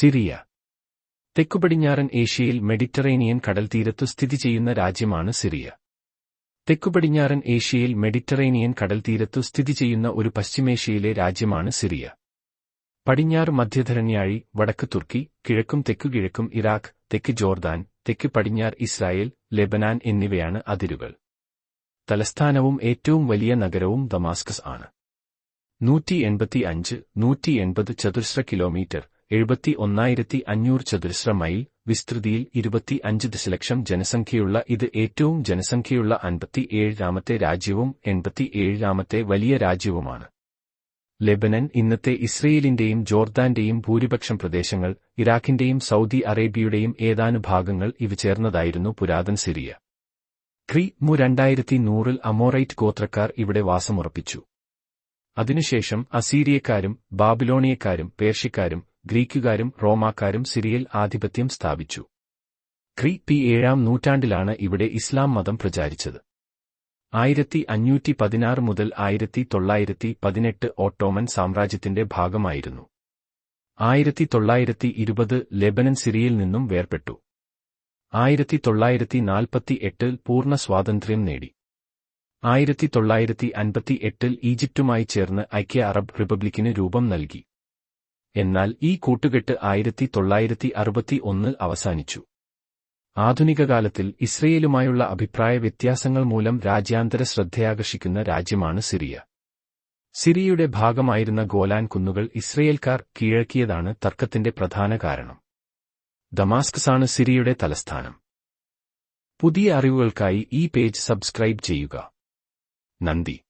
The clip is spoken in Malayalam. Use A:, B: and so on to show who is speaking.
A: സിറിയ. തെക്കുപടിഞ്ഞാറൻ ഏഷ്യയിൽ മെഡിറ്ററേനിയൻ കടൽത്തീരത്തു സ്ഥിതി ചെയ്യുന്ന രാജ്യമാണ് സിറിയ. തെക്കുപടിഞ്ഞാറൻ ഏഷ്യയിൽ മെഡിറ്ററേനിയൻ കടൽത്തീരത്തു സ്ഥിതി ചെയ്യുന്ന ഒരു പശ്ചിമേഷ്യയിലെ രാജ്യമാണ് സിറിയ. പടിഞ്ഞാറ് മധ്യധരണ്യാഴി വടക്ക് തുർക്കി കിഴക്കും തെക്കു കിഴക്കും ഇറാഖ് തെക്ക് ജോർദാൻ തെക്ക് പടിഞ്ഞാർ ഇസ്രായേൽ ലെബനാൻ എന്നിവയാണ് അതിരുകൾ. തലസ്ഥാനവും ഏറ്റവും വലിയ നഗരവും ദമാസ്കസ് ആണ്. നൂറ്റി എൺപത്തി അഞ്ച് നൂറ്റി എൺപത് ചതുരശ്ര കിലോമീറ്റർ എഴുപത്തി ഒന്നായിരത്തി അഞ്ഞൂറ് ചതുരശ്ര മൈൽ വിസ്തൃതിയിൽ ഇരുപത്തി അഞ്ച് ദശലക്ഷം ജനസംഖ്യയുള്ള ഇത് ഏറ്റവും ജനസംഖ്യയുള്ള അൻപത്തി ഏഴാമത്തെ രാജ്യവും എൺപത്തി ഏഴാമത്തെ വലിയ രാജ്യവുമാണ്. ലെബനൻ ഇന്നത്തെ ഇസ്രയേലിന്റെയും ജോർദാന്റെയും ഭൂരിപക്ഷം പ്രദേശങ്ങൾ ഇറാഖിന്റെയും സൗദി അറേബ്യയുടെയും ഏതാനും ഭാഗങ്ങൾ ഇവ ചേർന്നതായിരുന്നു പുരാതൻ സിറിയ. ക്രി മു രണ്ടായിരത്തി നൂറിൽ അമോറൈറ്റ് ഗോത്രക്കാർ ഇവിടെ വാസമുറപ്പിച്ചു. അതിനുശേഷം അസീരിയക്കാരും ബാബിലോണിയക്കാരും പേർഷ്യക്കാരും ഗ്രീക്കുകാരും റോമാക്കാരും സിറിയയിൽ ആധിപത്യം സ്ഥാപിച്ചു. ക്രി പി ഏഴാം നൂറ്റാണ്ടിലാണ് ഇവിടെ ഇസ്ലാം മതം പ്രചാരിച്ചത്. ആയിരത്തി അഞ്ഞൂറ്റി പതിനാറ് മുതൽ ആയിരത്തി തൊള്ളായിരത്തി പതിനെട്ട് ഓട്ടോമൻ സാമ്രാജ്യത്തിന്റെ ഭാഗമായിരുന്നു. ആയിരത്തി തൊള്ളായിരത്തി ഇരുപത് ലെബനൻ സിറിയയിൽ നിന്നും വേർപെട്ടു ആയിരത്തി തൊള്ളായിരത്തി നാൽപ്പത്തി എട്ടിൽ പൂർണ സ്വാതന്ത്ര്യം നേടി. ആയിരത്തി തൊള്ളായിരത്തി അൻപത്തി എട്ടിൽ ഈജിപ്തുമായി ചേർന്ന് ഐക്യ അറബ് റിപ്പബ്ലിക്കിന് രൂപം നൽകി. എന്നാൽ ഈ കൂട്ടുകെട്ട് ആയിരത്തി തൊള്ളായിരത്തി അറുപത്തി ഒന്നിൽ അവസാനിച്ചു. ആധുനികകാലത്തിൽ ഇസ്രയേലുമായുള്ള അഭിപ്രായ വ്യത്യാസങ്ങൾ മൂലം രാജ്യാന്തര ശ്രദ്ധയാകർഷിക്കുന്ന രാജ്യമാണ് സിറിയ. സിറിയയുടെ ഭാഗമായിരുന്ന ഗോലാൻ കുന്നുകൾ ഇസ്രയേൽക്കാർ കീഴക്കിയതാണ് തർക്കത്തിന്റെ പ്രധാന കാരണം. ദമാസ്കസാണ് സിറിയയുടെ തലസ്ഥാനം. പുതിയ അറിവുകൾക്കായി ഈ പേജ് സബ്സ്ക്രൈബ് ചെയ്യുക. നന്ദി.